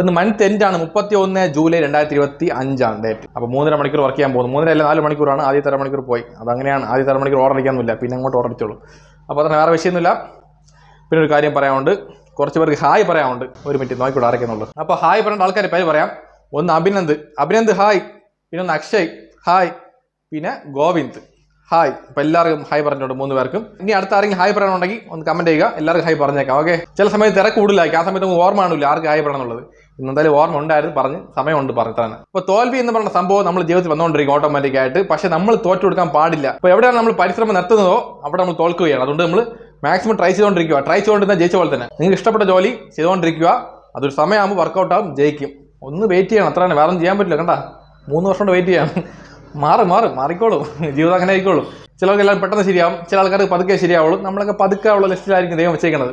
ഇന്ന് month end ആണ്. മുപ്പത്തി ഒന്ന് ജൂലൈ രണ്ടായിരത്തി ഇരുപത്തി അഞ്ചാണ് ഡേറ്റ് അപ്പോൾ മൂന്നര മണിക്കൂർ വർക്ക് ചെയ്യാൻ പോകുന്നു. മൂന്നര അല്ല നാല് മണിക്കൂറാണ്. ആദ്യത്തെ അര മണിക്കൂർ പോയി. അതങ്ങനെയാണ്. ആദ്യത്തെ അര മണിക്കൂർ ഓർഡർ അടിക്കാനൊന്നുമില്ല പിന്നെ അങ്ങോട്ട് ഓർഡർ അടിച്ചോളൂ. അപ്പോൾ അതിന് വേറെ വിഷയമൊന്നുമില്ല. പിന്നെ ഒരു കാര്യം പറയാനുണ്ട്. കുറച്ച് പേർക്ക് ഹായ് പറയാനുണ്ട്. ഒരു മിനിറ്റ് നോക്കിക്കൂടെ ആരൊക്കെയെന്നുള്ളൂ അപ്പോൾ ഹായ് പറയേണ്ട ആൾക്കാരെ പേര് പറയാം. ഒന്ന് അഭിനന്ദ്. അഭിനന്ദ് ഹായ് പിന്നെ ഒന്ന് അക്ഷയ്. ഹായ് പിന്നെ ഗോവിന്ദ്. ഹായ് അപ്പോൾ എല്ലാവർക്കും ഹായ് പറഞ്ഞോട്ട് മൂന്ന് പേർക്കും. ഇനി അടുത്ത ആരെങ്കിലും ഹായ് പറയണമെന്നുണ്ടെങ്കിൽ ഒന്ന് കമന്റ് ചെയ്യുക. എല്ലാവർക്കും ഹായ് പറഞ്ഞേക്കാം ഓക്കെ ചില സമയത്ത് തിരക്ക് കൂടുതലായിരിക്കും. ആ സമയത്ത് ഓർമ്മ കാണില്ല ആർക്ക് ഹായ് പറയാനുള്ളത് ഇന്ന് എന്തായാലും ഓർമ്മ ഉണ്ടായിരുന്നു പറഞ്ഞ് സമയമുണ്ട് പറഞ്ഞു തന്നെ അപ്പോൾ തോൽവി എന്ന് പറഞ്ഞ സംഭവം നമ്മൾ ജീവിതത്തിൽ വന്നുകൊണ്ടിരിക്കും ഓട്ടോമാറ്റിക് ആയിട്ട്. പക്ഷേ നമ്മൾ തോറ്റു കൊടുക്കാൻ പാടില്ല. അപ്പോൾ എവിടെയാണ് നമ്മൾ പരിശ്രമം നിർത്തുന്നതോ അവിടെ നമ്മൾ തോൽക്കുകയാണ്. അതുകൊണ്ട് നമ്മൾ മാക്സിമം ട്രൈ ചെയ്തുകൊണ്ടിരിക്കുക. ട്രൈ ചെയ്തുകൊണ്ടിരുന്ന ജയിച്ച പോലെ തന്നെ. നിങ്ങൾക്ക് ഇഷ്ടപ്പെട്ട ജോലി ചെയ്തുകൊണ്ടിരിക്കുക. അതൊരു സമയമാകുമ്പോൾ വർക്കൗട്ടാകും ജയിക്കും. ഒന്ന് വെയിറ്റ് ചെയ്യണം. അത്രയാണ്. വേറെ ചെയ്യാൻ പറ്റില്ല കണ്ട? മൂന്ന് വർഷം കൊണ്ട് വെയിറ്റ് ചെയ്യണം. മാറും മാറും മാറിക്കോളൂ. ജീവിതം അങ്ങനെ ആയിക്കോളൂ. ചിലർക്ക് എല്ലാം പെട്ടെന്ന് ശരിയാവും ചില ആൾക്കാർക്ക് പതുക്കെ ശരിയാവുള്ളൂ. നമ്മളൊക്കെ പതുക്കെ ഉള്ള ലിസ്റ്റിലായിരിക്കും ദൈവം വെച്ചേക്കുന്നത്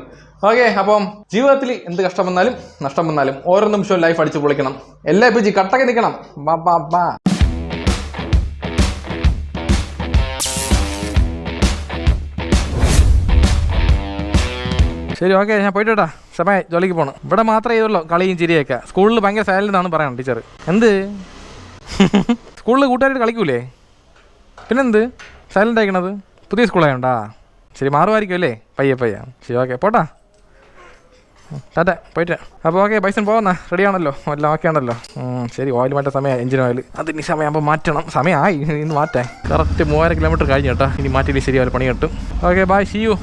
ഓക്കെ അപ്പം ജീവിതത്തിൽ എന്ത് കഷ്ടം വന്നാലും നഷ്ടം വന്നാലും ഓരോ നിമിഷവും ലൈഫ് അടിച്ചു പൊളിക്കണം. എല്ലാ പിജി കട്ടൊക്കെ നിൽക്കണം ബാ ബാ ബാ. ശരി ഓക്കെ ഞാൻ പോയിട്ട് സമയം ജോലിക്ക് പോകണം ഇവിടെ മാത്രമേ ഇതുള്ളൂ കളിയും ചിരിയൊക്കെ. സ്കൂളിൽ ഭയങ്കര സൈലന്റ് എന്നാണ് പറയണം ടീച്ചർ എന്ത്? സ്കൂളിൽ കൂട്ടുകാരായിട്ട് കളിക്കൂലേ? പിന്നെന്ത്? സൈലന്റ് ആയിക്കണത്? പുതിയ സ്കൂളായോണ്ടാ? ശരി മാറുമായിരിക്കും അല്ലേ? പയ്യെ പയ്യ. ശരി ഓക്കെ പോട്ടാ. ടാറ്റ പോയിട്ട്. അപ്പോൾ ഓക്കെ പൈസ പോകുന്ന റെഡി ആണല്ലോ. എല്ലാം ഓക്കെ ആണല്ലോ. ശരി ഓയിൽ മാറ്റാൻ സമയം എഞ്ചിൻ ഓയിൽ അത് ഇനി സമയമാകുമ്പോൾ മാറ്റണം. സമയമായി. ഇന്ന് മാറ്റാൻ. കറക്റ്റ് മൂവായിരം കിലോമീറ്റർ കഴിഞ്ഞു കേട്ടോ. ഇനി മാറ്റിയില്ല ശരിയാവില്ല പണി കിട്ടും. Okay bye see you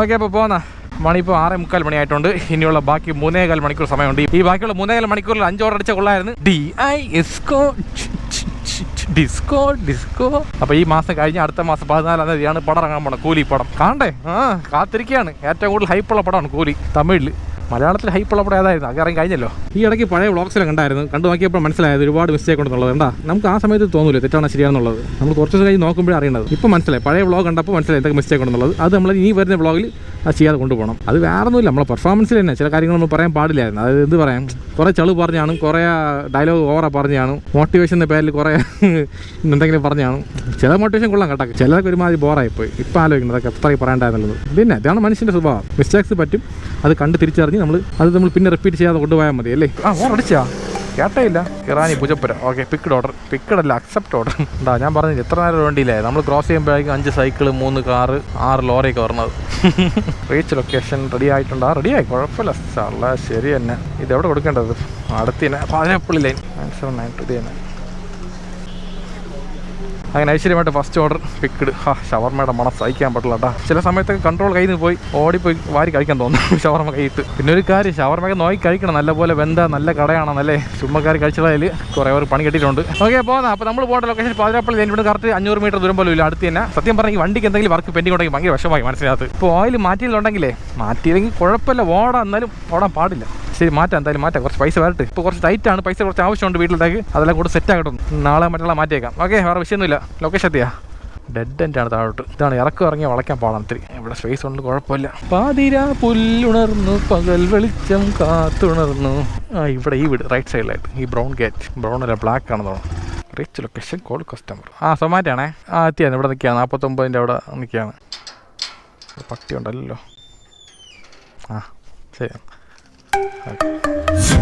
okay അപ്പോൾ പോകുന്ന മണി ഇപ്പോൾ ആറേ മുക്കാൽ മണിയായിട്ടുണ്ട്. ഇനിയുള്ള ബാക്കി മൂന്നേകാൽ മണിക്കൂർ സമയമുണ്ട്. ഈ ബാക്കിയുള്ള മൂന്നേകാൽ മണിക്കൂറിൽ അഞ്ച് ഓർഡർ അടിച്ച കൊള്ളായിരുന്നു ഡി ഐ എസ്കോ ഡിസ്കോ ഡിസ്കോ. അപ്പൊ ഈ മാസം കഴിഞ്ഞ അടുത്ത മാസം പതിനാലാം തീയതിയാണ് പടം ഇറങ്ങാൻ പോണം കൂലി പടം. കാണണ്ടേ? ആ കാത്തിരിക്കുകയാണ് ഏറ്റവും കൂടുതൽ ഹൈപ്പുള്ള പടമാണ് കൂലി. തമിഴിൽ മലയാളത്തിൽ ഹൈപ്പുള്ള പടം ഏതായിരുന്നു അത് ഇറങ്ങി കഴിഞ്ഞല്ലോ. ഈ ഇടയ്ക്ക് പഴയ വ്ളോഗ്സിലൊക്കെ കണ്ടായിരുന്നു. കണ്ടു നോക്കിയപ്പോൾ മനസ്സിലായത് ഒരുപാട് മിസ്റ്റേക്ക് ഉണ്ടെന്നുള്ളത്. എന്താ? നമുക്ക് ആ സമയത്ത് തോന്നില്ല തെറ്റാണ് ശരിയാണെന്നുള്ളത്. നമ്മൾ കുറച്ച് കഴിഞ്ഞ് നോക്കുമ്പോഴേ അറിയണത് ഇപ്പം മനസ്സിലായി. പഴയ വ്ളോഗ് കണ്ടപ്പോൾ മനസ്സിലായി എന്തൊക്കെ മിസ്റ്റേക്ക് ഉണ്ടെന്നുള്ളത്. അത് നമ്മൾ ഇനി വരുന്ന വ്ളോഗിൽ അത് ചെയ്യാതെ കൊണ്ടുപോകണം. അത് വേറെ ഒന്നുമില്ല നമ്മളെ പെർഫോമൻസിൽ തന്നെ ചില കാര്യങ്ങൾ നമ്മൾ പറയാൻ പാടില്ലായിരുന്നു. അത് എന്ത് പറയാം? കുറേ ചളു പറഞ്ഞാണ് കുറേ ഡയലോഗ് ഓവറ പറഞ്ഞാണ് മോട്ടിവേഷന്റെ പേരിൽ കുറേ എന്തെങ്കിലും പറഞ്ഞാണ്. ചില മോട്ടിവേഷൻ കൊള്ളാം കേട്ടോ. ചിലർക്ക് ഒരുമാതിരി ബോറായിപ്പോയി ഇപ്പം ആലോചിക്കുന്നത് അതൊക്കെ എത്രയും പറയേണ്ടതെന്നുള്ളത് പിന്നെ അതാണ് മനുഷ്യന്റെ സ്വഭാവം. മിസ്റ്റേക്സ് പറ്റും. അത് കണ്ട് തിരിച്ചറിഞ്ഞ് നമ്മൾ അത് നമ്മൾ പിന്നെ റിപ്പീറ്റ് ചെയ്യാതെ കൊണ്ടുപോയാൽ മതി അല്ലേ? ആ ഓർ അടിച്ചാ. കേട്ടേയില്ല. ഇറാനി കിറാനി Poojappura okay picked order picked അല്ല അക്സെപ്റ്റ് ഓർഡർ ഉണ്ടാ ഞാൻ പറഞ്ഞില്ല എത്ര നേരം വേണ്ടിയില്ലേ? നമ്മൾ ക്രോസ് ചെയ്യുമ്പോഴേക്കും അഞ്ച് സൈക്കിൾ മൂന്ന് കാറ് ആറ് ലോറിയൊക്കെ വരണത്. റീച്ച് ലൊക്കേഷൻ റെഡി ആയിട്ടുണ്ടോ. റെഡി ആയി. കുഴപ്പമില്ല സാറല്ല ശരി തന്നെ. ഇത് എവിടെ കൊടുക്കേണ്ടത്? അടുത്ത് തന്നെ. പതിനെപ്പള്ളി ലൈൻ ആൻസർ നയൻ ഇത് തന്നെ. അങ്ങനെ ഐശ്വര്യമായിട്ട് ഫസ്റ്റ് ഓർഡർ പിക്കിട് ആ ഷവർമയുടെ മണം സഹിക്കാൻ പറ്റില്ല കേട്ടോ ചില സമയത്തൊക്കെ കൺട്രോൾ കയ്യിൽ നിന്ന് പോയി ഓടിപ്പോയി വാരി കഴിക്കാൻ തോന്നും ഷവർമ കൈയിട്ട് പിന്നെ ഒരു കാര്യം ഷവർമയൊക്കെ നോക്കി കഴിക്കണം. നല്ലപോലെ വെന്ത നല്ല കടയാണെന്നല്ലേ? ചുമ്മക്കാർ കഴിച്ചതായാൽ കുറേ പേർ പണി കെട്ടിയിട്ടുണ്ട്. ഓക്കെ പോകുന്ന അപ്പോൾ നമ്മൾ പോകേണ്ട ലൊക്കേഷൻ പാതിരാപ്പള്ളി ഇവിടെ കറക്റ്റ് അഞ്ഞൂറ് മീറ്റർ ദൂരം പോലും ഇല്ല. അടുത്ത് തന്നെ. സത്യം ഈ വണ്ടിക്ക് എന്തെങ്കിലും വർക്ക് പെൻഡിങ് ഉണ്ടെങ്കിൽ ഭയങ്കര വിഷമമായി മനസ്സിലാകത്ത് ഇപ്പോൾ ഓയിൽ മാറ്റിയിട്ടുണ്ടെങ്കിലേ മാറ്റിയില്ലെങ്കിൽ കുഴപ്പമില്ല. ഓടാ എന്നാലും ഓടാൻ പാടില്ല. ശരി മാറ്റാം എന്തായാലും മാറ്റാം. കുറച്ച് പൈസ വരട്ടെ. ഇപ്പോൾ കുറച്ച് ടൈറ്റ് ആണ്. പൈസ കുറച്ച് ആവശ്യമുണ്ട് വീട്ടിലേക്ക് അതെല്ലാം കൂടെ സെറ്റ് ആകട്ടെ നാളെ മറ്റുള്ള മാറ്റിയേക്കാം. ഓക്കെ വേറെ വിഷയമൊന്നുമില്ല. ലൊക്കേഷൻ എത്തിയാ. ഡെഡ് എൻഡ് ആണ് താഴോട്ട്. ഇതാണ് ഇറക്കം ഇറങ്ങി വളയ്ക്കാൻ പാടാം ഇത്തിരി. ഇവിടെ സ്പേസ് ഉണ്ട്? കുഴപ്പമില്ല. പാതിര പുല്ലുണർന്നു പകൽ വെളിച്ചം കാത്തുണർന്നു. ആ ഇവിടെ ഈ വീട് റൈറ്റ് സൈഡിലായിട്ട് ഈ ബ്രൗൺ ഗേറ്റ് ബ്രൗൺ അല്ല ബ്ലാക്ക് ആണ് തോന്നുന്നു. റിച്ച് ലൊക്കേഷൻ കോൾ കസ്റ്റമർ ആ സൊമാറ്റാണേ ആ എത്തിയാണ് ഇവിടെ നിൽക്കുകയാണ്. നാൽപ്പത്തൊമ്പതിന്റെ അവിടെ നിൽക്കുകയാണ്. പട്ടി ഉണ്ടല്ലോ ആ ശരി.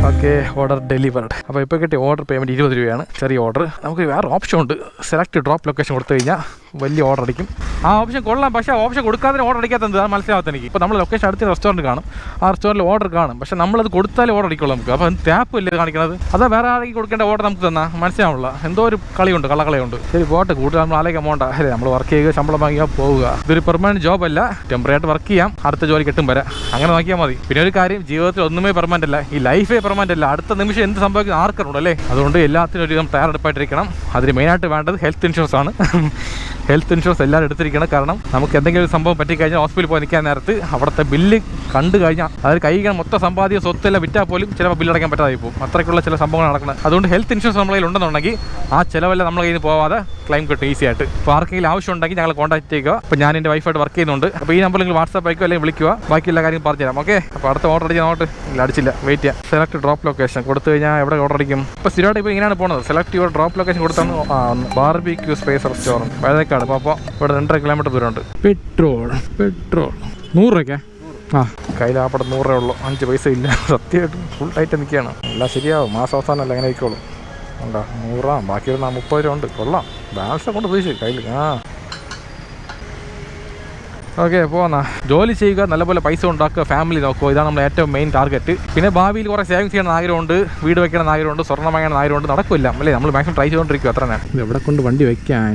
ഓക്കെ ഓർഡർ ഡെലിവർഡ് അപ്പോൾ ഇപ്പോൾ കിട്ടിയ ഓർഡർ പേയ്മെന്റ് ഇരുപത് രൂപയാണ്. ചെറിയ ഓർഡർ നമുക്ക് വേറെ ഓപ്ഷൻ ഉണ്ട്. സെലക്ട് ഡ്രോപ്പ് ലൊക്കേഷൻ കൊടുത്തു കഴിഞ്ഞാൽ വലിയ ഓർഡർ അടിക്കും. ആ ഓപ്ഷൻ കൊള്ളാം. പക്ഷേ ഓപ്ഷൻ കൊടുക്കാതെ ഓർഡർ അടിക്കാത്ത എന്താ മനസ്സിലാവാത്ത എനിക്ക്? ഇപ്പോൾ നമ്മൾ ലൊക്കേഷൻ അടുത്ത റെസ്റ്റോറന്റ് കാണും. ആ റെസ്റ്റോറന്റിൽ ഓർഡർ കാണും. പക്ഷേ നമ്മളത് കൊടുത്താലേ ഓർഡർ അടിക്കുള്ളൂ നമുക്ക്. അപ്പോൾ ടാപ്പ് ഇല്ലേ കാണിക്കുന്നത് അതാ വേറെ ആരെങ്കിലും കൊടുക്കേണ്ട ഓർഡർ നമുക്ക് തന്നാൽ മനസ്സിലാവുള്ള എന്തോ ഒരു കളിയുണ്ട് കള്ളക്കളിയുണ്ട്. ശരി പോട്ടെ. കൂടുതൽ നമ്മൾ ആലോചിക്കാൻ പോകണ്ട അല്ലേ നമ്മൾ വർക്ക് ചെയ്യുക ശമ്പളം വാങ്ങിയാൽ പോവുക. ഇതൊരു പെർമനന്റ് ജോബ് അല്ല. ടെമ്പററി ആയിട്ട് വർക്ക് ചെയ്യാം. അടുത്ത ജോലി കിട്ടും വരെ. അങ്ങനെ നോക്കിയാൽ മതി. പിന്നെ ഒരു കാര്യം ജീവിതത്തിൽ ഒന്നുമേ പെർമനന്റ് അല്ല. ഈ ലൈഫേ പെർമനന്റ് അല്ല. അടുത്ത നിമിഷം എന്ത് സംഭവിക്കും ആർക്കറുണ്ട് അല്ലേ? അതുകൊണ്ട് എല്ലാത്തിനും ഒരു തയ്യാറെടുപ്പായിട്ടിരിക്കണം. അതിന് മെയിനായിട്ട് വേണ്ടത് ഹെൽത്ത് ഇൻഷുറൻസ് ആണ്. ഹെൽത്ത് ഇൻഷുറൻസ് എല്ലാവരും എടുത്തിരിക്കണം. കാരണം നമുക്ക് എന്തെങ്കിലും ഒരു സംഭവം പറ്റിക്കഴിഞ്ഞാൽ ഹോസ്പിറ്റലിൽ പോയി നിൽക്കാൻ നേരത്ത് അവിടുത്തെ ബില്ല് കണ്ടു കഴിഞ്ഞാൽ അതായത് കഴിക്കണം മൊത്തം സമ്പാദ്യ സ്വത്തെല്ലാം വിറ്റാൽ പോലും ചിലപ്പോൾ ബില്ല് അടയ്ക്കാൻ പറ്റാതെ പോകും. അത്രയ്ക്കുള്ള ചില സംഭവങ്ങൾ നടക്കണം അതുകൊണ്ട് ഹെൽത്ത് ഇൻഷുറൻസ് നമ്മളെ ഉണ്ടെന്നുണ്ടെങ്കിൽ ആ ചിലവെല്ലാം നമ്മളെ കയ്യിൽ നിന്ന് പോവാതെ ക്ലെയിം കിട്ടും ഈസി ആയിട്ട്. അപ്പോൾ ആർക്കെങ്കിലും ആവശ്യം ഉണ്ടെങ്കിൽ ഞങ്ങൾ കോൺടാക്ട് ചെയ്യുക. അപ്പോൾ ഞാൻ എന്റെ വൈഫായിട്ട് വർക്ക് ചെയ്യുന്നുണ്ട്. അപ്പോൾ ഈ നമ്പറിൽ നിങ്ങൾ വാട്സാപ്പ് അയക്കുക അല്ലെങ്കിൽ വിളിക്കുക. ബാക്കി എല്ലാ പറഞ്ഞു തരാം ഓക്കെ അപ്പോൾ അടുത്ത ഓർഡർ ചെയ്യാൻ നോട്ട് ഇല്ല അടിച്ചില്ല. വെയിറ്റ് ചെയ്യാം. സെലക്ട് ഡ്രോപ്പ് ലൊക്കേഷൻ കൊടുത്തു കഴിഞ്ഞാൽ എവിടെ ഓർഡർ അടിക്കും? ഇപ്പോൾ സ്ഥിരമായിട്ട് ഇപ്പോൾ ഇങ്ങനെയാണ് പോകുന്നത്. സെലക്ട് യുവർ ഡ്രോപ്പ് ലൊക്കേഷൻ കൊടുത്താണ് barbecue space restaurant Vazhuthacaud അപ്പോൾ അപ്പോൾ ഇവിടെ രണ്ടര കിലോമീറ്റർ ദൂരമുണ്ട്. പെട്രോൾ പെട്രോൾ നൂറ് രൂപയ്ക്കാ? ആ. കയ്യിൽ ആ പടം നൂറ് ഉള്ളൂ. അഞ്ച് പൈസ ഇല്ല. സത്യമായിട്ടും ഫുൾ ടൈറ്റ് നിൽക്കുകയാണ്. എല്ലാം ശരിയാവും. മാസം അവസാനം അല്ല അങ്ങനെ ആയിക്കോളും. ഉണ്ടോ? നൂറാം. ബാക്കി ഒരു മുപ്പത് രൂപ ഉണ്ട്. കൊള്ളാം. ബാലൻസ് കൊണ്ട് ഉപയോഗിച്ച് കയ്യിൽ ആ. ഓക്കെ പോന്നാ ജോലി ചെയ്യുക നല്ലപോലെ പൈസ ഉണ്ടാക്കുക ഫാമിലി നോക്കുക ഇതാണ് നമ്മുടെ ഏറ്റവും മെയിൻ ടാർഗറ്റ് പിന്നെ ഭാവിയിൽ കുറേ സേവിങ് ചെയ്യണം ആഗ്രഹമുണ്ട് വീട് വെക്കണം ആഗ്രഹമുണ്ട് സ്വർണം വാങ്ങണം ആഗ്രഹമുണ്ട് നടക്കില്ല. അല്ലേ നമ്മൾ മാക്സിമം ട്രൈ ചെയ്തുകൊണ്ടിരിക്കും അത്ര തന്നെ. എവിടെ കൊണ്ട് വണ്ടി വെക്കാൻ?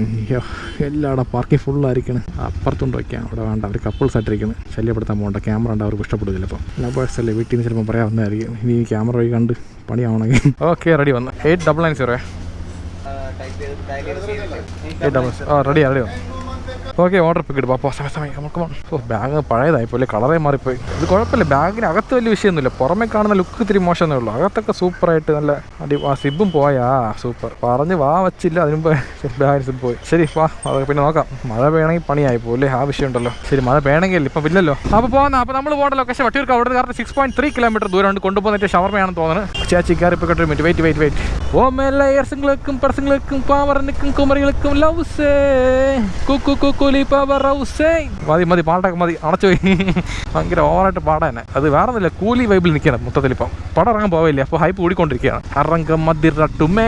എല്ലാവിടെ പാർക്കിംഗ് ഫുള്ളായിരിക്കണം അപ്പുറത്തുകൊണ്ട് വെക്കാം അവിടെ വേണ്ട. അവർ കപ്പിൾസ് ആയിട്ടിരിക്കുന്നത് ശല്യപ്പെടുത്താൻ പോകണ്ട. ക്യാമറ ഉണ്ട് അവർക്ക് ഇഷ്ടപ്പെടും ചിലപ്പോൾ ലവേഴ്സ് അല്ലേ വീട്ടിൽ നിന്ന് ചിലപ്പോൾ പറയാവുന്നതായിരിക്കും. ഇനി ക്യാമറ വഴി കണ്ട് പണിയാവണമെങ്കിൽ. ഓക്കെ റെഡി വന്നു. എയ്റ്റ് ഡബിൾ നയൻ സീറോ ആ റെഡിയാ റെഡി ഓക്കെ ഓർഡർ പിക്ക് കിട്ടും അപ്പോൾ സമയം നമുക്ക് ഓ ബാഗ് പഴയതായിപ്പോലെ കളറേ മാറിപ്പോയി. ഇത് കുഴപ്പമില്ല ബാഗിന് അകത്ത് വലിയ വിഷയമൊന്നുമില്ല. പുറമെ കാണുന്ന ലുക്ക് ഇത്തിരി മോശമേ ഉള്ളൂ. അകത്തൊക്കെ സൂപ്പറായിട്ട് നല്ല അടി ആ സിബും പോയാ സൂപ്പർ പറഞ്ഞ് വാ വച്ചില്ല അതിന് മുമ്പ് ബാഗിന് സിബ് പോയി. ശരി വാ അതൊക്കെ പിന്നെ നോക്കാം. മഴ വേണമെങ്കിൽ പണിയായി പോലെ ആ വിഷയം ഉണ്ടല്ലോ. ശരി മഴ വേണമെങ്കിൽ ഇപ്പം ഇല്ലല്ലോ അപ്പോൾ പോകുന്ന അപ്പോൾ നമ്മൾ പോകേണ്ട ലൊക്കേഷൻ വട്ടിയൂർക്ക് അവിടെ correct six point three kilometre ദൂരം ഉണ്ട്. കൊണ്ടുപോകുന്നിട്ട് ഷവർമയാണെന്ന് തോന്നുന്നത് ചേച്ചി കയറി ഇപ്പോൾ മിനിറ്റ് വെയിറ്റ് വെയിറ്റ് വെയിറ്റ് ഓ മേലയർസുകൾക്കും പർസങ്ങൾക്കും പാവറിനും കുമറികൾക്കും ലവ്സ് കുക്കു കുക്കു മതി മതി പാട്ടൊക്കെ മതി. അടച്ചു പോയി. ഭയങ്കര ഓവറായിട്ട് പാടാൻ അത് വേറെ ഒന്നുമില്ല കൂലി വൈബിൽ നിൽക്കണം മൊത്തത്തിൽ ഇപ്പം. പടം ഇറങ്ങാൻ പോവില്ലേ അപ്പോൾ ഹൈപ്പ് കൂടിക്കൊണ്ടിരിക്കുകയാണ്. അറങ്ക മതിരട്ടുമേ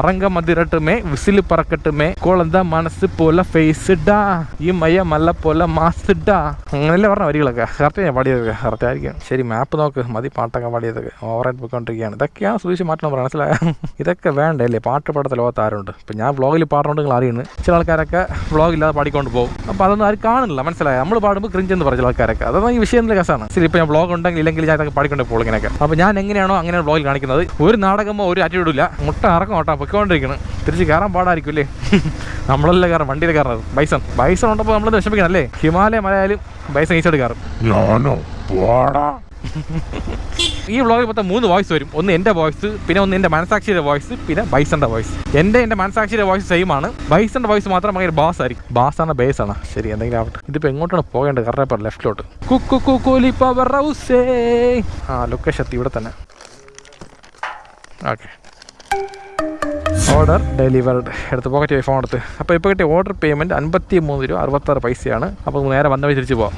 അറങ്ക മതിരട്ടുമേ വിസിൽ പറക്കട്ടുമേ കോളെന്താ മനസ്സ് പോലെ ഫേസ് ഡാ ഈ മയ മല്ല പോലെ മാസ് ഡാ അങ്ങനെയല്ലേ പറഞ്ഞ വരികളൊക്കെ. കറക്റ്റ് ഞാൻ പാടിയത് കറക്റ്റ് ആയിരിക്കും. ശരി മാപ്പ് നോക്ക്. മതി പാട്ടൊക്കെ പാടിയതൊക്കെ. ഓവറായിട്ട് പോയിക്കൊണ്ടിരിക്കുകയാണ്. ഇതൊക്കെയാണ് സൂക്ഷിച്ച് മാറ്റണം മനസ്സിലായോ? ഇതൊക്കെ വേണ്ടല്ലേ പാട്ട് പാടത്തെ ലോകത്ത് ആരുണ്ട്? ഇപ്പം ഞാൻ വ്ളോഗിൽ പാടുന്നുണ്ട് നിങ്ങൾ അറിയുന്നു. ചില ആൾക്കാരൊക്കെ വ്ളോഗില്ലാതെ പാടിക്കൊണ്ട് പോകും. അപ്പോൾ അതൊന്നും ആരും കാണില്ല മനസ്സിലായി? നമ്മൾ പാടുമ്പോൾ ക്രിഞ്ച് എന്ന് പറഞ്ഞ ആൾക്കാരൊക്കെ. അതൊന്നും ഈ വിഷയം രസമാണ്. ശരി ഇപ്പോൾ ഞാൻ വ്ളോഗ് ഉണ്ടെങ്കിൽ ഇല്ലെങ്കിൽ ഞാൻ അതൊക്കെ പാടിക്കൊണ്ട് പോകും ഇങ്ങനെയൊക്കെ. അപ്പോൾ ഞാൻ എങ്ങനെയാണോ അങ്ങനെ വ്ളോഗിൽ കാണിക്കുന്നത്. ഒരു നാടകമോ ഒരു ആറ്റിറ്റ്യൂഡില്ല മുട്ട ഇറക്കം ഓട്ടാ പൊയ്ക്കൊണ്ടിരിക്കണം. തിരിച്ച് കയറാൻ പാടായിരിക്കും അല്ലേ? നമ്മളല്ലേ കാരണം വണ്ടിയിൽ കയറുന്നത് ബൈസൺ. ബൈസൺ ഉണ്ടപ്പോൾ നമ്മൾ വിഷമിക്കണം അല്ലേ? ഹിമാലയ മലയാലും ബൈസൺ ഈസോട് കയറും പോടാ. ഈ വ്ളോഗിൽ മൊത്തം മൂന്ന് വോയിസ് വരും. ഒന്ന് എന്റെ വോയിസ് പിന്നെ ഒന്ന് എന്റെ മനസാക്ഷിയുടെ വോയിസ് പിന്നെ ബൈസന്റെ വോയിസ് എന്റെ എന്റെ മനസാക്ഷിയുടെ വോയിസ് സെയിം ആണ്. ബൈസന്റെ വോയിസ് മാത്രം ഭയങ്കര ബാസ് ആയിരിക്കും. ബാസ് ആണ് ബേസ് ആണ്. ശരി എന്തെങ്കിലും ആവട്ടെ. ഇതിപ്പോ എങ്ങോട്ടാണ് പോകേണ്ടത്? കറക്റ്റ് ലെഫ്റ്റിലോട്ട് കുക്കു കുക്കുലി പവർ ഹൗസേ ആ ലൊക്കേഷൻ ഇവിടെ തന്നെ. ഓക്കെ ഓർഡർ ഡെലിവേർഡ് എടുത്ത് പോക്കറ്റ് ഫോൺ എടുത്ത്. അപ്പോൾ ഇപ്പോൾ കിട്ടിയ ഓർഡർ പേയ്മെന്റ് അൻപത്തി മൂന്ന് രൂപ അറുപത്താറ് പൈസയാണ്. നമുക്ക് നേരെ വന്ന തിരിച്ചു തിരിച്ച് പോവാം.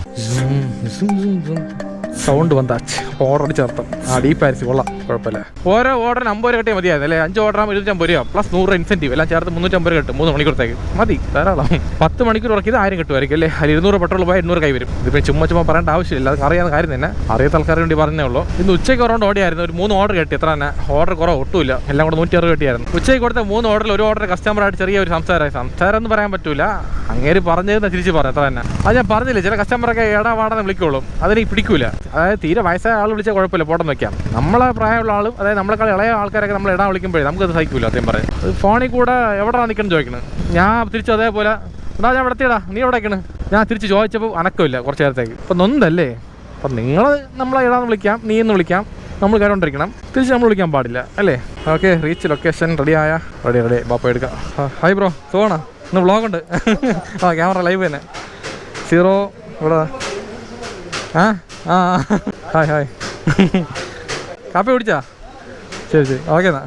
സൗണ്ട് വന്നാച്ച് ഓർഡർ ചേർത്തം ആ ആ ഡീപ്പായിരിക്കും കൊള്ളാം. കുഴപ്പമില്ല. ഓരോ ഓർഡറിന് അമ്പത് രൂപ കിട്ടിയാൽ മതിയായിരുന്നു. അല്ലേ? അഞ്ച് ഓർഡർ ഇരുന്നൂറ്റമ്പത് രൂപ പ്ലസ് നൂറ് ഇൻസെന്റീവ് എല്ലാം ചേർത്ത് മുന്നൂറ്റമ്പത് രൂപ കിട്ടും. മൂന്ന് മണിക്കൂറത്തേക്ക്. മതി. ധാരാളം. പത്ത് മണിക്കൂർ ഉറക്കിയത് ആയിരം കിട്ടുമായിരിക്കും അല്ലേ? അതിൽ ഇരുന്നൂറ് പെട്രോൾ പോയാൽ എണ്ണൂറ് കൈ വരും. ഇതിപ്പോൾ ചുമ്മാ ചുമ്മാ പറയേണ്ട ആവശ്യമില്ല. അത് അറിയാവുന്ന കാര്യം തന്നെ. അറിയാത്ത ആൾക്കാരെ വേണ്ടി പറഞ്ഞേ ഉള്ളൂ. ഇന്ന് ഉച്ചയ്ക്ക് ഓർഡർ ഓടിയായിരുന്നു ഒരു മൂന്ന് ഓർഡർ കിട്ടി. എത്ര തന്നെ? ഓർഡർ കുറവ് ഒട്ടുമില്ല. എല്ലാം കൂടെ നൂറ്റി അറുപത് കിട്ടിയായിരുന്നു. ഉച്ചയ്ക്ക് കൊടുത്ത മൂന്ന് ഓർഡറിൽ ഒരു ഓർഡർ കസ്റ്റമറായിട്ട് ചെറിയ ഒരു സംസാരമായി. സംസാരം എന്ന് പറയാൻ പറ്റൂല. അങ്ങേര് പറഞ്ഞതെന്ന് തിരിച്ച് പറയാം. എത്ര തന്നെ. അത് ഞാൻ പറഞ്ഞില്ല? ചില കസ്റ്റമറൊക്കെ എടാ വാടാന്ന് വിളിക്കുള്ളൂ. അതിനെ പിടിക്കൂല. അതായത് തീരെ വയസ്സായ ആൾ വിളിച്ചാൽ കുഴപ്പമില്ല. പോട്ടെന്ന് വെക്കാം. നമ്മളെ പ്രായമുള്ള ആളും അതായത് നമ്മളെക്കാൾ ഇളയ ആൾക്കാരൊക്കെ നമ്മൾ ഇടാൻ വിളിക്കുമ്പോഴേ നമുക്കത് സഹിക്കില്ല അദ്ദേഹം പറയും. ഫോണിൽ കൂടെ എവിടെ നിൽക്കണം ചോദിക്കണം. ഞാൻ തിരിച്ചു അതേപോലെ എന്നാ ഞാൻ എവിടെത്തിയടാ നീ എവിടെ നിൽക്കണ് ഞാൻ തിരിച്ച് ചോദിച്ചപ്പോൾ അനക്കമില്ല കുറച്ച് നേരത്തേക്ക്. അപ്പം നൊന്തല്ലേ അപ്പം നിങ്ങൾ നമ്മളെ ഇടാന്ന് വിളിക്കാം നീ എന്ന് വിളിക്കാം നമ്മൾ കയറോണ്ടിരിക്കണം തിരിച്ച് നമ്മൾ വിളിക്കാൻ പാടില്ല അല്ലേ? ഓക്കെ റീച്ച് ലൊക്കേഷൻ റെഡി ആയ റെഡി റെഡി ബാപ്പ എടുക്കാം. ഹായ് ബ്രോ സുഖമാണോ ഇന്ന് വ്ളോഗുണ്ട് ആ ക്യാമറ ലൈവ് തന്നെ. സീറോ ഇവിടെ. ആ? ആ. Hi hi. കാപ്പി കുടിച്ചാ? ശരി ശരി. ഓക്കെ എന്നാ.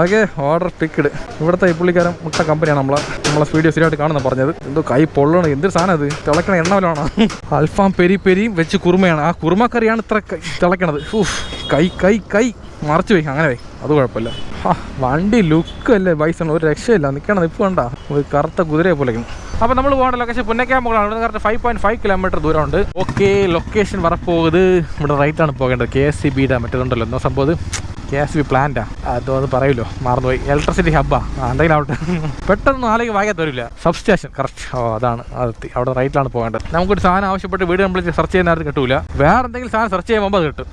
ഓക്കെ ഓർഡർ പിക്ക്ഡ് ഇവിടുത്തെ ഈ പുള്ളിക്കാരൻ മുട്ട കമ്പനിയാണ് നമ്മളെ. നമ്മളെ വീഡിയോ ശരിയായിട്ട് കാണുന്ന പറഞ്ഞത്. എന്തോ കൈ പൊള്ളണം എന്തൊരു സാധനം അത് തിളക്കണ എണ്ണ വല്ലതാണോ അൽഫാം പെരി പെരിയും വെച്ച് കുറുമയാണ്. ആ കുറുമക്കറിയാണ് ഇത്ര തിളക്കണത്. കൈ കൈ കൈ. മറച്ചു പോയി അങ്ങനെ പോയി അത് കുഴപ്പമില്ല. വണ്ടി ലുക്ക് അല്ലേ ബൈസൺ ഒരു രക്ഷയില്ല. നിൽക്കണം നിപ്പ് വേണ്ട ഒരു കറുത്ത കുതിരയെ പോലെയാണ് അപ്പോൾ നമ്മൾ പോകേണ്ട ലൊക്കേഷൻ പുന്നക്കാമ്പുകളാണ് ഇവിടെ correct five point five kilometre ദൂരമുണ്ട്. ഓക്കെ ലൊക്കേഷൻ വരപ്പോകുന്നത്. ഇവിടെ റൈറ്റാണ് പോകേണ്ടത്. K S C B dam മറ്റേതുണ്ടല്ലോ. എന്നോ സംഭവം കെ എസ് ബി പ്ലാന്റാ അതോ അത് പറയുമല്ലോ. മറന്നുപോയി. ഇലക്ട്രിസിറ്റി ഹബ്ബാ എന്തെങ്കിലും ആവട്ടെ. പെട്ടെന്ന് ആലേക്ക് വായിക്കാൻ തരില്ല സബ് സ്റ്റേഷൻ കറക്റ്റ് ഓ അതാണ്. അതെത്തി അവിടെ റൈറ്റിലാണ് പോകേണ്ടത്. നമുക്കൊരു സാധനം ആവശ്യപ്പെട്ട് വീട് നമ്മൾ സെർച്ച് ചെയ്യുന്ന നേരത്തെ കിട്ടൂല. വേറെ എന്തെങ്കിലും സാധനം സെർച്ച് ചെയ്യുമ്പോൾ അത് കിട്ടും.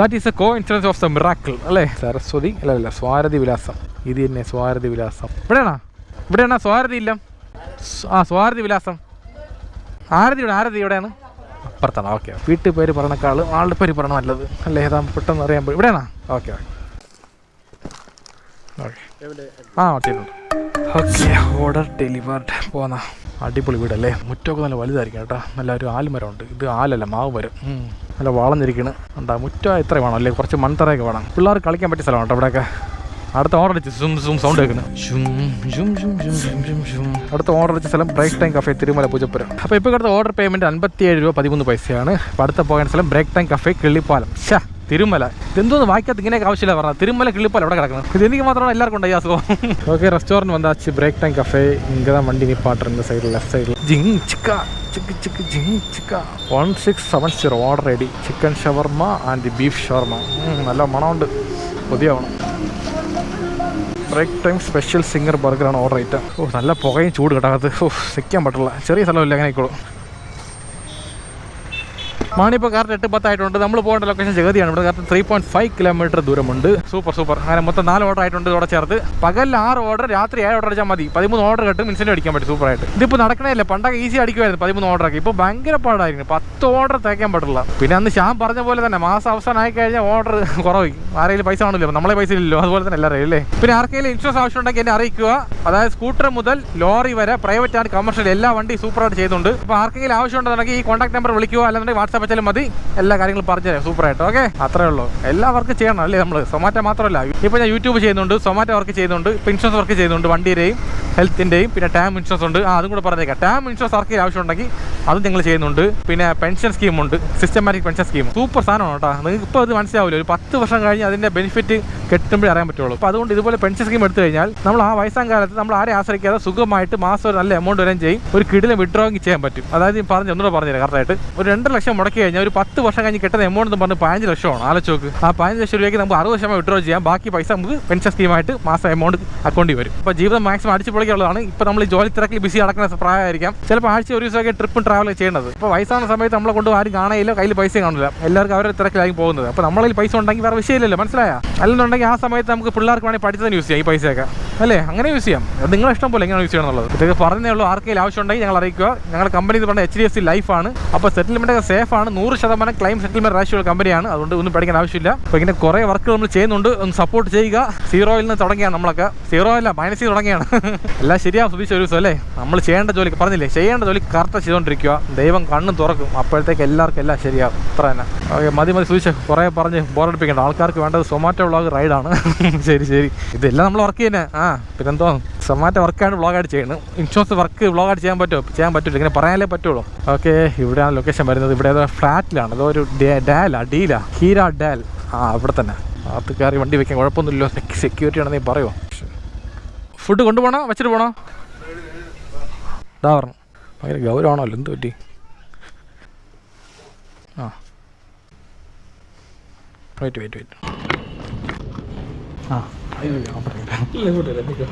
That is a co insurance of the miracle അല്ലേ? സരസ്വതി? അല്ല അല്ല സ്വാരതി വിലാസം. ഇത് തന്നെ സ്വാരതി വിലാസം. ഇവിടെയാണോ? ഇവിടെയാണോ സ്വാരതി ഇല്ല? ആ സ്വാരതി വിലാസം. ആരതി ഇവിടെ ആരതി ഇവിടെയാണ് അപ്പുറത്താണ്. ഓക്കെ. വീട്ടു പേര് പറഞ്ഞേക്കാൾ ആളുടെ പേര് പറഞ്ഞ നല്ലത്. അല്ലേ ഏതാ പെട്ടെന്ന് അറിയാൻ പോയി ഇവിടെയാണോ? Okay okay. ആ ഓക്കെ ഓർഡർ ഡെലിവേർഡ് പോന്ന. അടിപൊളി വീടല്ലേ? മുറ്റമൊക്കെ നല്ല വലുതായിരിക്കും കേട്ടോ. നല്ല ഒരു ആൽമരം ഉണ്ട് ഇത് ആലല്ല മാവ് മരം. നല്ല വളഞ്ഞിരിക്കണ് എന്താ മുറ്റം എത്ര വേണം? അല്ലേ കുറച്ച് മൺതറയൊക്കെ വേണം. പിള്ളേർ കളിക്കാൻ പറ്റിയ സ്ഥലമാണ് കേട്ടോ ഇവിടെയൊക്കെ? അടുത്ത ഓർഡർ അടിച്ച് സും സും സൗണ്ട് കേൾക്കുന്നത് അടുത്ത ഓർഡർ അടിച്ച സ്ഥലം break time cafe Thirumala Poojappuram. അപ്പോൾ ഇപ്പോൾ അടുത്ത ഓർഡർ പേയ്മെന്റ് അൻപത്തിയേഴ് രൂപ പതിമൂന്ന് പൈസയാണ്. അപ്പോൾ അടുത്ത പോകേണ്ട സ്ഥലം ബ്രേക്ക് ടൈം കഫേ കിള്ളിപ്പാലം. ഷാ തിരുമല. ഇതെന്തോന്ന് വായിക്കാത്ത ഇങ്ങനെയൊക്കെ ആവശ്യമില്ല പറഞ്ഞാൽ തിരുമല കിള്ളിപ്പാലം അവിടെ കിടക്കണം? ഇത് എനിക്ക് മാത്രമാണ് എല്ലാവർക്കും ഉണ്ടായി അസുഖം? ഓക്കെ റെസ്റ്റോറന്റ് വന്നാച്ച് ബ്രേക്ക് ടൈം കഫേ ഇങ്ങനെ വണ്ടി നിപ്പാട്ടുണ്ട് സൈഡിൽ ലെഫ്റ്റ് സൈഡിൽ ജിങ് ചിക്ക ചിക്ക് ചിക്ക് ജിങ് ചിക്ക. One six seven zero order ready chicken shawarma and beef shawarma നല്ല മണമുണ്ട്. പുതിയ ബ്രേക്ക് ടൈം സ്പെഷ്യൽ സിംഗർ ബർഗറാണ് ഓർഡർ ഐറ്റം ഓ നല്ല പുകയും ചൂട് കിട്ടാത്തത് ഓ സഹിക്കാൻ പറ്റില്ല. ചെറിയ സ്ഥലമില്ല അങ്ങനെ ആയിക്കോളും. മാണിപ്പോൾ കറക്റ്റ് എട്ട് പത്തായിട്ടുണ്ട് നമ്മൾ പോകേണ്ട ലൊക്കേഷൻ ജഗതിയാണ്. ഇവിടെ correct three point five kilometre ദൂരമുണ്ട്. സൂപ്പർ സൂപ്പർ അങ്ങനെ മൊത്തം നാല് ഓർഡർ ആയിട്ടുണ്ട് ഇവിടെ ചേർത്ത്. പകൽ ആറ് ഓർഡർ രാത്രി ഏഴ് ഓർഡർ അടിച്ചാൽ മതി. പതിമൂന്ന് ഓർഡർ കിട്ടും ഇൻസ്റ്റന്റ് അടിക്കാൻ പറ്റും. സൂപ്പറായിട്ട് ഇതിപ്പോൾ നടക്കണേയില്ല. പണ്ടൊക്കെ ഈസി അടിക്കുമായിരുന്നു പതിമൂന്ന് ഓർഡറൊക്കെ ഇപ്പോൾ ഭയങ്കര പാടായിരുന്നു. പത്ത് ഓർഡർ തേക്കാൻ പറ്റില്ല. പിന്നെ അന്ന് ശ്യാം പറഞ്ഞ പോലെ തന്നെ മാസം ആയി കഴിഞ്ഞാൽ ഓർഡർ കുറവായി. ആരെങ്കിലും പൈസ ആണല്ലോ നമ്മളെ പൈസ ഇല്ലല്ലോ. അതുപോലെ തന്നെ എല്ലാവരും അല്ലേ? പിന്നെ ആർക്കെങ്കിലും ഇൻഷുറൻസ് ആവശ്യം ഉണ്ടെങ്കിൽ എന്നെ അറിയിക്കുക. അതായത് സ്കൂട്ടർ മുതൽ ലോറി വരെ പ്രൈവറ്റ് ആൻഡ് കമേഴ്ഷ്യൽ എല്ലാ വണ്ടി സൂപ്പർ ആയിട്ട് ചെയ്യുന്നുണ്ട്. അപ്പോൾ ആർക്കെങ്കിലും ആവശ്യം ഉണ്ടെന്നുണ്ടെങ്കിൽ ഈ കോൺടാക്ട് നമ്പർ വിളിക്കുക. അല്ലെന്നുണ്ടെങ്കിൽ വാട്സാപ്പ് വെച്ചാലും മതി. എല്ലാ കാര്യങ്ങളും പറഞ്ഞുതരാം. സൂപ്പറായിട്ട് ഓക്കെ അത്രേ ഉള്ളൂ. എല്ലാ വർക്ക് ചെയ്യണം അല്ലേ നമ്മൾ സൊമാറ്റോ മാത്രമല്ല. ഇപ്പോൾ ഞാൻ യൂട്യൂബ് ചെയ്യുന്നുണ്ട്. സൊമാറ്റോ വർക്ക് ചെയ്യുന്നുണ്ട്. ഇപ്പോൾ ഇൻഷുറൻസ് വർക്ക് ചെയ്യുന്നുണ്ട്. വണ്ടിയുടെയും ഹെൽത്തിന്റെയും പിന്നെ ടാം ഇൻഷുറൻസ് ഉണ്ട്. ആ അതും കൂടെ പറഞ്ഞേക്കാം. ടാം ഇൻഷുറൻസ് ആർക്കെങ്കിലും ആവശ്യമുണ്ടെങ്കിൽ അതും നിങ്ങൾ ചെയ്യുന്നുണ്ട്. പിന്നെ പെൻഷൻ സ്കീമുണ്ട് സിസ്റ്റമാറ്റിക് പെൻഷൻ സ്കീം സൂപ്പർ സാധനമാണ് കേട്ടോ. നിങ്ങൾക്ക് ഇപ്പോൾ അത് മനസ്സിലാവില്ല? ഒരു പത്ത് വർഷം കഴിഞ്ഞ് അതിന്റെ ബെനിഫിറ്റ് കെട്ടുമ്പോഴേ അറിയാൻ പറ്റുള്ളൂ. അപ്പോൾ അതുകൊണ്ട് ഇതുപോലെ പെൻഷൻ സ്കീം എടുത്തു കഴിഞ്ഞാൽ നമ്മൾ ആ വയസ്സാം കാലത്ത് നമ്മൾ ആരെ ആശ്രയിക്കാതെ സുഖമായിട്ട് മാസം ഒരു നല്ല എമൗണ്ട് വരെയും ചെയ്യും? ഒരു കിടിലം വിഡ്രോയിങ് ചെയ്യാൻ പറ്റും. അതായത് പറഞ്ഞു ഒന്നുകൂടെ പറഞ്ഞുതരാം. കറക്റ്റായിട്ട് ഒരു രണ്ട് ലക്ഷം മുടക്കി കഴിഞ്ഞാൽ ഒരു പത്ത് വർഷം കഴിഞ്ഞ് കിട്ടുന്ന എമൗണ്ട് എന്ന് പറഞ്ഞ് പതിനഞ്ച് ലക്ഷമാണ്. ആലോചിച്ച് നോക്ക്. ആ പതിനഞ്ച് ലക്ഷം രൂപയ്ക്ക് നമുക്ക് അറുപത് ശതമാനം വിഡ്രോ ചെയ്യാം. ബാക്കി പൈസ നമുക്ക് പെൻഷൻ സ്കീമായിട്ട് മാസം എമൗണ്ട് അക്കൗണ്ടിൽ വരും. അപ്പോൾ ജീവിതം മാക്സിമം അടിച്ചു പൊളിക്കുള്ളതാണ് ഇപ്പോൾ നമ്മൾ ജോലി തിരക്കിൽ ബിസി നടക്കുന്ന പ്രായമായിരിക്കാം. ചിലപ്പോൾ ആഴ്ച ഒരു ദിവസമൊക്കെ ട്രിപ്പും ട്രാവൽ ചെയ്യേണ്ടത് ഇപ്പോൾ വയസ്സാകുന്ന സമയത്ത് നമ്മളെ കൊണ്ട് ആരും കാണയില്ല കയ്യിൽ പൈസ കാണില്ല എല്ലാവർക്കും അവരുടെ തിരക്കിലായി പോകുന്നത്. അപ്പോൾ നമ്മളിൽ പൈസ ഉണ്ടെങ്കിൽ വേറെ വിഷയമില്ലല്ലോ മനസ്സിലായ? അല്ലെന്നുണ്ടെങ്കിൽ ആ സമയത്ത് നമുക്ക് പിള്ളേർക്ക് വേണമെങ്കിൽ പഠിത്തത്തിന് യൂസ് ചെയ്യാം ഈ പൈസയൊക്കെ. അല്ലേ? അങ്ങനെ യൂസ് ചെയ്യാം. നിങ്ങളെ ഇഷ്ടം പോലെ എങ്ങനെ യൂസ് ചെയ്യണം എന്നുള്ളത് ഇതൊക്കെ പറഞ്ഞേ ഉള്ളൂ. ആർക്കെങ്കിലും ആവശ്യമുണ്ടെങ്കിൽ ഞങ്ങൾ അറിയിക്കുക. ഞങ്ങളുടെ കമ്പനി എന്ന് പറഞ്ഞാൽ എച്ച് ഡി എഫ് സി ലൈഫാണ് അപ്പോൾ സെറ്റിൽമെന്റ് ഒക്കെ ആണ്. നൂറ് ശതമാനം ക്ലൈം സെറ്റിൽമെന്റ് റാഷ്യുള്ള കമ്പനിയാണ് അതുകൊണ്ട് ഒന്നും പഠിക്കാൻ ആവശ്യമില്ല. അപ്പോൾ ഇങ്ങനെ കുറേ വർക്ക് നമ്മൾ ചെയ്യുന്നുണ്ട്. ഒന്ന് സപ്പോർട്ട് ചെയ്യുക. സീറോയിൽ നിന്ന് തുടങ്ങിയാണ് നമ്മളൊക്കെ. സീറോ അല്ല മൈനസിൽ തുടങ്ങിയാണ് എല്ലാം ശരിയാവും സുബീഷ് ഒരു ദിവസം അല്ലേ? നമ്മൾ ചെയ്യേണ്ട ജോലി പറഞ്ഞില്ലേ? ചെയ്യേണ്ട ജോലി കറക്റ്റ് ചെയ്തുകൊണ്ടിരിക്കുക ദൈവം കണ്ണും തുറക്കും. അപ്പോഴത്തേക്ക് എല്ലാവർക്കും എല്ലാം ശരിയാവും. അത്ര തന്നെ. ഓക്കെ മതി മതി സുബീഷ്. കുറേ പറഞ്ഞ് ബോറടിപ്പിക്കേണ്ട. ആൾക്കാർക്ക് വേണ്ടത് സൊമാറ്റോ വ്ളോഗ് റൈഡാണ് ശരി ശരി. ഇതെല്ലാം നമ്മൾ വർക്ക് ചെയ്യുന്നത് ആ പിന്നെന്തോ? സൊമാറ്റോ വർക്കാണ് വ്ളോഗായിട്ട് ചെയ്യുന്നത് ഇൻഷുറൻസ് വർക്ക് വ്ളോഗായിട്ട് ചെയ്യാൻ പറ്റുമോ ചെയ്യാൻ പറ്റില്ല ഇങ്ങനെ പറയാനേ പറ്റുള്ളൂ ഓക്കെ ഇവിടെയാണ് ലൊക്കേഷൻ വരുന്നത് ഇവിടെ ഏതോ ഫ്ലാറ്റിലാണ് അതോ ഒരു ഡാലാ ഡീലാ ഹീര ഡാൽ ആ അവിടെ തന്നെ അത് കയറി വണ്ടി വെക്കാൻ കുഴപ്പമൊന്നുമില്ലോ സെക്യൂരിറ്റി ആണെന്ന് നീ പറയുമോ ഫുഡ് കൊണ്ടുപോകണോ വെച്ചിട്ട് പോകണോ ഇതാ പറഞ്ഞു ഭയങ്കര ഗൗരവമാണല്ലോ എന്ത് പറ്റി ആ വെയിറ്റ് വെയിറ്റ് വെയിറ്റ് ആ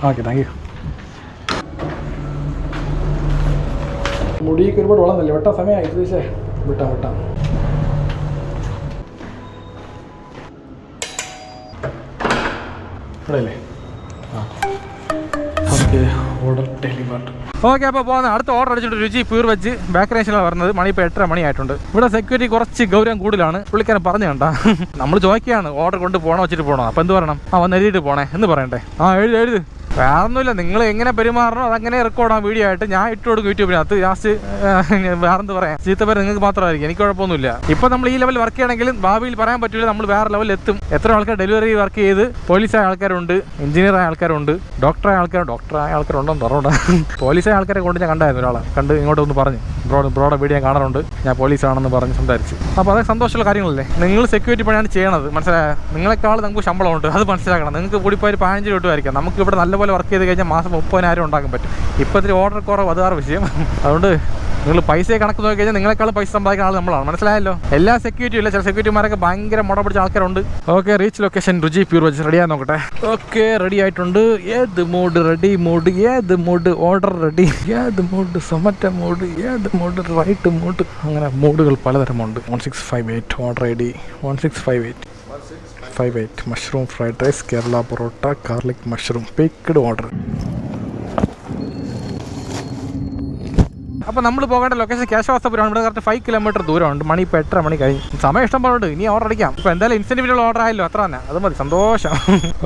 ഓക്കെ താങ്ക് യു മുടിക്ക് ഒരുപാട് വളർന്നല്ലേ? വെട്ടാ സമയമായി തീർച്ചേ വിട്ടാം വിട്ടാം. ഇവിടെ അല്ലേ ആ. ഓക്കെ ഓർഡർ അപ്പോൾ പോകുന്നത് അടുത്ത ഓർഡർ അടിച്ചിട്ട് രുചി പ്യൂർ വെച്ച് ബാക്ക് പറഞ്ഞത് വരുന്നത്. മണി ഇപ്പോൾ എട്ടര മണിയായിട്ടുണ്ട്. ഇവിടെ സെക്യൂരിറ്റി കുറച്ച് ഗൗരവം കൂടുതലാണ്. പുള്ളിക്കാരൻ പറഞ്ഞു കണ്ട. നമ്മൾ ചോദിക്കുകയാണ് ഓർഡർ കൊണ്ട് പോകണോ വെച്ചിട്ട് പോകണോ അപ്പോൾ എന്ത് പറയണം? ആ വന്ന് എഴുതിയിട്ട് പോണേ. എന്ന് പറയണ്ടേ? ആ എഴുതി എഴുതി. വേറൊന്നുമില്ല. നിങ്ങൾ എങ്ങനെ പെരുമാറണോ അതങ്ങനെ റെക്കോർഡാണ് വീഡിയോ ആയിട്ട് ഞാൻ ഇട്ട് കൊടുക്കും യൂട്യൂബിനകത്ത് ലാസ്റ്റ് വേറെന്ത് പറയാം? ചീത്ത പേര് നിങ്ങൾക്ക് മാത്രമായിരിക്കും. എനിക്ക് കുഴപ്പമൊന്നുമില്ല. ഇപ്പൊ നമ്മൾ ഈ ലെവൽ വർക്ക് ചെയ്യണമെങ്കിലും ഭാവിയിൽ പറയാൻ പറ്റില്ല നമ്മൾ വേറെ ലെവലിൽ എത്തും എത്ര ആൾക്കാർ ഡെലിവറി വർക്ക് ചെയ്ത് പോലീസായ ആൾക്കാരുണ്ട് എഞ്ചിനീയറായ ആൾക്കാരുണ്ട് ഡോക്ടറായ ആൾക്കാർ ഡോക്ടറായ ആൾക്കാരുണ്ടെന്ന് പറഞ്ഞോണ്ട് പോലീസായ ആൾക്കാരെ കൊണ്ട് ഞാൻ കണ്ടായിരുന്നു ഒരാളെ. കണ്ട് ഇങ്ങോട്ട് ഒന്ന് പറഞ്ഞു. ബ്രോഡ് ബ്രോഡ് വീഡിയോ ഞാൻ കാണാറുണ്ട്. ഞാൻ പോലീസാണെന്ന് പറഞ്ഞ് സംസാരിച്ചു. അപ്പോൾ അതൊക്കെ സന്തോഷമുള്ള കാര്യങ്ങളല്ലേ? നിങ്ങൾ സെക്യൂരിറ്റി പണിയാണ് ചെയ്യണത്. മനസ്സിലായ? നിങ്ങളെക്കാൾ നമുക്ക് ശമ്പളമുണ്ട്. അത് മനസ്സിലാക്കണം. നിങ്ങൾക്ക് കൂടിപ്പോയി പതിനഞ്ച് രൂപ ആയിരിക്കാം നമുക്ക് ഇവിടെ നല്ലപോലെ വർക്ക് ചെയ്ത് കഴിഞ്ഞാൽ മാസം മുപ്പതിനായിരം ഉണ്ടാക്കാൻ പറ്റും. ഇപ്പോൾ ഇത്തിരി ഓർഡർ കുറവ് അത് വേറെ വിഷയം. അതുകൊണ്ട് നിങ്ങൾ പൈസ കണക്ക് നോക്കി കഴിഞ്ഞാൽ നിങ്ങളെക്കാളും പൈസ സമ്പാദിക്കുന്ന ആൾ നമ്മളാണ്. മനസ്സിലായല്ലോ? എല്ലാ സെക്യൂരിറ്റി ഇല്ല ചില സെക്യൂരിറ്റിമാരൊക്കെ ഭയങ്കര മുട പിടിച്ച ആൾക്കാരുണ്ട്. Okay reach location Ruchi pure വെച്ച് റെഡി ആയി നോക്കട്ടെ? ഓക്കെ റെഡി ആയിട്ടുണ്ട്. ഏത് മോഡ് റെഡി മോഡ് ഏത് മോഡ് ഓർഡർ റെഡി ഏത് മോഡ് സൊമറ്റ മോഡ് ഏത് മോഡ് റൈറ്റ് മോഡ് അങ്ങനെ മോഡുകൾ പലതരമുണ്ട്. One six five eight order ready one six five eight five eight mushroom fried rice Kerala porotta garlic mushroom packed order അപ്പോൾ നമ്മൾ പോകേണ്ട location കേശവാസപുരമാണ് ഇവിടെ correct five kilometre ദൂരമുണ്ട്. മണി ഇപ്പോൾ എട്ടര മണി കഴിഞ്ഞു. സമയം ഇഷ്ടം പോലുണ്ട് ഇനി ഓർഡർ അടിക്കാം. ഇപ്പോൾ എന്തായാലും ഇൻസെന്റീവിലുള്ള ഓർഡർ ആയല്ലോ. അത്ര തന്നെ. അത് മതി. സന്തോഷം.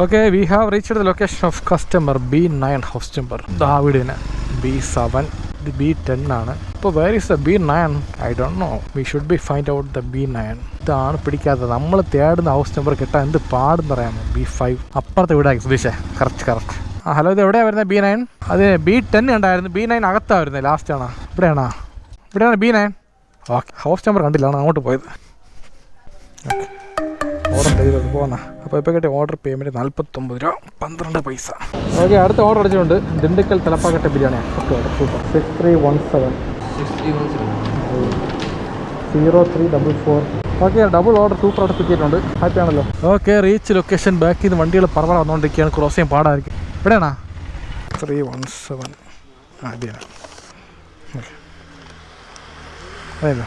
Okay we have reached the location of customer B nine house number ദാവിഡിന് B seven ഇത് ബി ടെൻ ആണ്. ഇപ്പോൾ where is the B nine I don't know we should be find out the B nine ഇതാണ് പിടിക്കാത്തത്. നമ്മൾ തേടുന്ന house number കിട്ടാൻ എന്ത് പാടെന്ന് പറയാമോ ബി ഫൈവ് അപ്പുറത്തെ വീടായി സുധീഷേ. കറക്റ്റ് കറക്റ്റ് ആ ഹലോ ഇത് എവിടെയാണ് വരുന്നത് ബി നയൻ അത് ബി ടെൻ ഉണ്ടായിരുന്നു ബി നയൻ അകത്താണ് വരുന്നത് ലാസ്റ്റ് ആണോ. ഇവിടെയാണോ? ഇവിടെയാണ് B nine okay house number കണ്ടില്ല. ആണ് അങ്ങോട്ട് പോയത്. ഓർഡർ ചെയ്തത് പോകുന്ന അപ്പോൾ ഇപ്പോൾ കിട്ടിയ ഓർഡർ പേയ്മെന്റ് നാൽപ്പത്തൊമ്പത് രൂപ പന്ത്രണ്ട് പൈസ. ഓക്കെ അടുത്ത ഓർഡർ അടിച്ചിട്ടുണ്ട്. ദിണ്ടുക്കൽ തലപ്പാക്കട്ട ബിരിയാണിയാണ് okay order super six three one seven zero three double four okay double order super ആയിട്ട് കിട്ടിയിട്ടുണ്ട്. ഹാപ്പി ആണല്ലോ. ഓക്കെ റീച്ച് ലൊക്കേഷൻ ബാക്കിൽ നിന്ന് വണ്ടികൾ പറവറ വന്നുകൊണ്ടിരിക്കുകയാണ് ക്രോസ് ചെയ്യാൻ പാടായിരിക്കും. എവിടെയാണ് ത്രീ വൺ സെവൻ അടിയാണ് അതെയല്ലോ.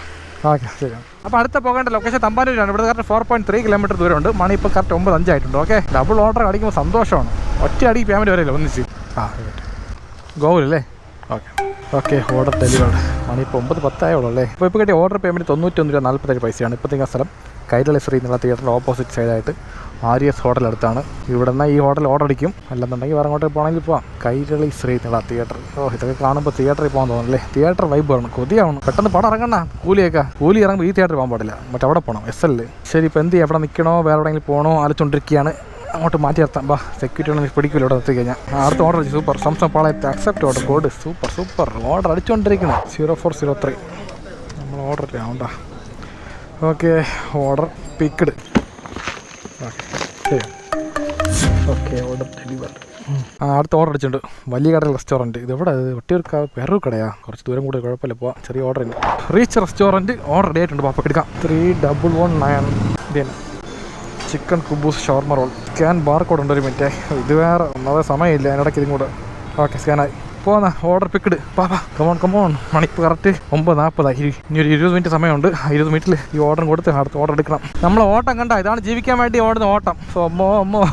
ഓക്കെ ശരി അപ്പോൾ അടുത്ത പോകേണ്ട ലൊക്കേഷൻ തമ്പാനൂരാണ് ഇവിടെ correct four point three kilometre ദൂരമുണ്ട്. മണി ഇപ്പോൾ കറക്റ്റ് ഒമ്പത് അഞ്ചായിട്ടുണ്ട് ഓക്കെ ഡബിൾ ഓർഡർ അടിക്കുമ്പോൾ സന്തോഷമാണ്. ഒറ്റ അടിക്ക് പേയ്മെന്റ് വരില്ല ഒന്നിച്ച്. ആ ഗോകുലല്ലേ? ഓക്കെ. ഓക്കെ ഓർഡർ ഡെലിവേർഡ് മണി ഇപ്പോൾ ഒമ്പത് പത്തായുള്ളൂ അല്ലേ? ഇപ്പോൾ ഇപ്പോൾ കിട്ടിയ ഓർഡർ പേയ്മെന്റ് തൊണ്ണൂറ്റൊന്ന് രൂപ നാൽപ്പത്തേഴ് പൈസയാണ്. ഇപ്പോഴത്തേക്ക് ആ സ്ഥലം കൈരളി ശ്രീ എന്നുള്ള തിയേറ്ററിന്റെ ഓപ്പോസിറ്റ് സൈഡായിട്ട് ആര്യസ് ഹോട്ടൽ അടുത്താണ്. ഇവിടെ നിന്ന് ഈ ഹോട്ടൽ ഓർഡർ അടിക്കും. അല്ലെന്നുണ്ടെങ്കിൽ വേറെ അങ്ങോട്ട് പോകണമെങ്കിൽ പോവാം. കൈരളി ശ്രീ എന്നുള്ള തിയേറ്റർ ഓ ഇതൊക്കെ കാണുമ്പോൾ തിയേറ്ററിൽ പോകാൻ തോന്നുന്നല്ലേ? തിയേറ്റർ വൈബ് ആണ്. കൊതിയാവണം. പെട്ടെന്ന് പടം ഇറങ്ങണ്ട. കൂലിയൊക്കെ. കൂലി ഇറങ്ങുമ്പോൾ ഈ തിയേറ്ററിൽ പോകാൻ പാടില്ല. മറ്റേ അവിടെ പോകണം എസ് എല്ലിൽ ശരി ഇപ്പോൾ എന്ത് എവിടെ നിൽക്കണോ വേറെ എവിടെയെങ്കിലും പോകണോ? ആലോചിച്ചുകൊണ്ടിരിക്കുകയാണ് അങ്ങോട്ട് മാറ്റി നിർത്താം. ബാ സെക്യൂരിറ്റി ഒന്നും പിടിക്കില്ല ഇവിടെ നിർത്തി കഴിഞ്ഞാൽ അടുത്ത order super Zamzam പാളയത്ത് accept order code super super order അടിച്ചുകൊണ്ടിരിക്കുന്നത് zero four zero three നമ്മൾ ഓർഡർ ഉണ്ടാ okay order picked okay order deliver ആ അടുത്ത ഓർഡർ അടിച്ചിട്ടുണ്ട്. വലിയ കടൽ റെസ്റ്റോറന്റ് ഇത് എവിടെ? ഒട്ടിയൊരു വേറൊരു കടയാ. കുറച്ച് ദൂരം കൂടി കുഴപ്പമില്ല പോവാം. ചെറിയ ഓർഡർ ഉണ്ട് റീച്ച് റെസ്റ്റോറന്റ് ഓർഡർ ആയിട്ടുണ്ട് പാപ്പ എടുക്കാം. ത്രീ ഡബിൾ വൺ നയൻ ഇത് ചിക്കൻ കുബൂസ് shawarma roll. Scan bar code ഉണ്ട് ഒരു മിനിറ്റ്. ഇത് വേറെ ഒന്നാമത് സമയമില്ല. അതിനിടയ്ക്ക് ഇതും കൂടെ. ഓക്കെ സ്കാനായി പോന്നാ ഓർഡർ പിക്കഡ് പാപ്പാ കമോൺ കമോൺ മണിപ്പ് കറക്റ്റ് ഒമ്പത് നാൽപ്പതായി ഇനി- ഒരു ഇരുപത് മിനിറ്റ് സമയമുണ്ട്. ഇരുപത് മിനിറ്റിൽ ഈ ഓർഡർ കൊടുത്ത് അടുത്ത് ഓർഡർ എടുക്കണം. നമ്മൾ ഓട്ടം കണ്ട? ഇതാണ് ജീവിക്കാൻ വേണ്ടി ഓടുന്ന ഓട്ടം. സോ അമ്മോ അമ്മോ.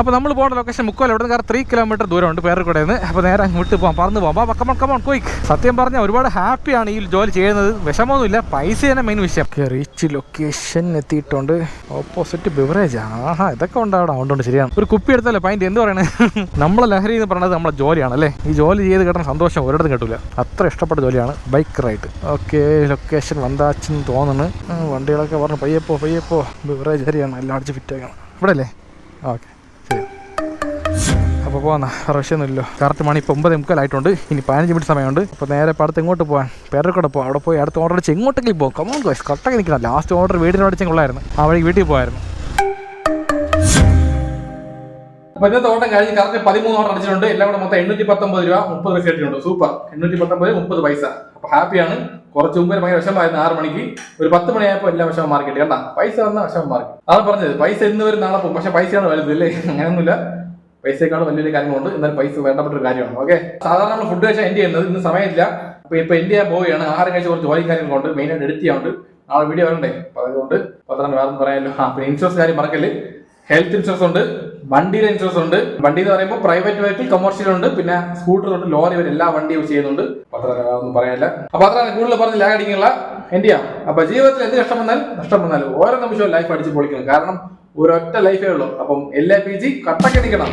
അപ്പോൾ നമ്മൾ പോകേണ്ട ലൊക്കേഷൻ മുക്കോല ഇവിടെ നിന്ന് ത്രീ കിലോമീറ്റർ ദൂരമുണ്ട് പേരക്കൂടെ നിന്ന് അപ്പോൾ നേരെ അങ്ങോട്ട് പോകാം പറന്ന് പോകാം അപ്പോൾ കമോൺ കമോൺ ക്വിക്ക് സത്യം പറഞ്ഞാൽ ഒരുപാട് ഹാപ്പിയാണ് ഈ ജോലി ചെയ്യുന്നത്. വിഷമമൊന്നുമില്ല പൈസ തന്നെ മെയിൻ വിഷയം. റീച്ച് ലൊക്കേഷൻ എത്തിയിട്ടുണ്ട്. ഓപ്പോസിറ്റ് ബിവറേജ് ആഹാ ഇതൊക്കെ ഉണ്ടാവണം. അതുകൊണ്ട് ശരിയാണ്. ഒരു കുപ്പി എടുത്താലേ? പൈന്റ് എന്ത് പറയണേ? നമ്മളെ ലഹരി എന്ന് പറയുന്നത് നമ്മളെ ജോലിയാണ് അല്ലേ? ഈ ജോലി ചെയ്ത് കിട്ടുന്ന സന്തോഷം ഒരിടത്തും കിട്ടില്ല അത്ര ഇഷ്ടപ്പെട്ട ജോലിയാണ് ബൈക്ക് റൈഡ് ഓക്കെ ലൊക്കേഷൻ വന്താച്ചെന്ന് തോന്നുന്നു. വണ്ടികളൊക്കെ പറഞ്ഞു പയ്യപ്പോ പയ്യപ്പോ ബിവറേജ് ഹരിയാണ് എല്ലാം അടിച്ച് ഫിറ്റ് ആക്കണം. ഇവിടെ അല്ലേ ഓക്കെ. അപ്പോൾ പോകാം റഷ്യൊന്നുമില്ലല്ലോ കറക്റ്റ് മണി ഇപ്പോൾ ഒമ്പത് മുക്കാലായിട്ടുണ്ട്. ഇനി പതിനഞ്ച് മിനിറ്റ് സമയമുണ്ട്. അപ്പോൾ നേരെ പടത്ത് ഇങ്ങോട്ട് പോകാൻ പേരക്കൂടെ പോകാം അവിടെ പോയി അടുത്ത ഓർഡർ അടിച്ച് എങ്ങോട്ടേക്ക് പോകും കമോൺ ഗോയ്സ് കറക്റ്റാക്കി നിൽക്കണം. ലാസ്റ്റ് ഓർഡർ വീടിനോട് അടിച്ചും കൊള്ളായിരുന്നു ആ വഴി വീട്ടിൽ പോയായിരുന്നു അപ്പോൾ ഇന്നത്തെ ഓട്ടം കഴിഞ്ഞ് കറക്റ്റ് പതിമൂന്ന് ഓർഡർ അടിച്ചിട്ടുണ്ട്. എല്ലാം കൂടെ മൊത്തം എണ്ണൂറ്റി പത്തൊമ്പത് രൂപ മുപ്പത് പൈസ കിട്ടിയിട്ടുണ്ട്. സൂപ്പർ എണ്ണൂറ്റി പത്തൊമ്പത് മുപ്പത് പൈസ. അപ്പോൾ ഹാപ്പിയാണ് കുറച്ച് മുമ്പ് ഭയങ്കര വിഷമമായിരുന്നു ആറ് മണിക്ക്. ഒരു പത്ത് മണിയായപ്പോൾ എല്ലാം വിഷമം മാർക്കിട്ട് കേട്ടാ പൈസ വന്ന വിഷമം മാറി. അതാണ് പറഞ്ഞത്. പൈസ ഇന്ന് വരും നാളെ പോകും. പക്ഷേ പൈസയാണ് വലുത് അല്ലേ അങ്ങനെയൊന്നുമില്ല. പൈസയെക്കാളും വലിയ വലിയ കാര്യങ്ങളുണ്ട്. എന്നാൽ പൈസ വേണ്ടപ്പെട്ട ഒരു കാര്യമാണ്. ഓക്കെ സാധാരണ നമ്മൾ ഫുഡ് കഴിച്ചാൽ എൻഡ് ചെയ്യുന്നത്. ഇന്ന് സമയമില്ല. അപ്പോൾ ഇപ്പോൾ എൻഡ് ചെയ്യാൻ പോവുകയാണ്. ആഹാരം കഴിച്ച കുറച്ച് ജോലി കാര്യങ്ങളുണ്ട് മെയിനായിട്ട് എഡിറ്റ് ചെയ്യാറുണ്ട് നാളെ വീഡിയോ വരണ്ടേ? അതുകൊണ്ട് പത്രം വേറെ പറയാമല്ലോ ആ പിന്നെ ഇൻഷുറൻസ് കാര്യം മറക്കൽ ഹെൽത്ത് ഇൻഷുറൻസ് ഉണ്ട്. വണ്ടിയുടെ ഇൻഷുറൻസ് ഉണ്ട്. വണ്ടി എന്ന് പറയുമ്പോൾ പ്രൈവറ്റ് വെഹിക്കിൾ കമേഴ്ഷ്യൽ ഉണ്ട്. പിന്നെ സ്കൂട്ടർ ഉണ്ട് ലോറി വരെ എല്ലാ വണ്ടിയും ചെയ്യുന്നുണ്ട്. പത്രം ഒന്നും പറയാനില്ല. അപ്പൊ അത്ര കൂടുതൽ പറഞ്ഞ് ലാഗ് അടിക്കുന്നില്ല എൻഡ് ചെയ്യാം അപ്പൊ ജീവിതത്തിൽ എന്ത് കഷ്ടം വന്നാലും നഷ്ടം വന്നാലും ഓരോ നിമിഷവും ലൈഫ് അടിച്ച് പൊളിക്കണം. കാരണം ഒരൊറ്റ ലൈഫേ ഉള്ളൂ. അപ്പം എല്ലാ പി ജി കട്ടക്കടിക്കണം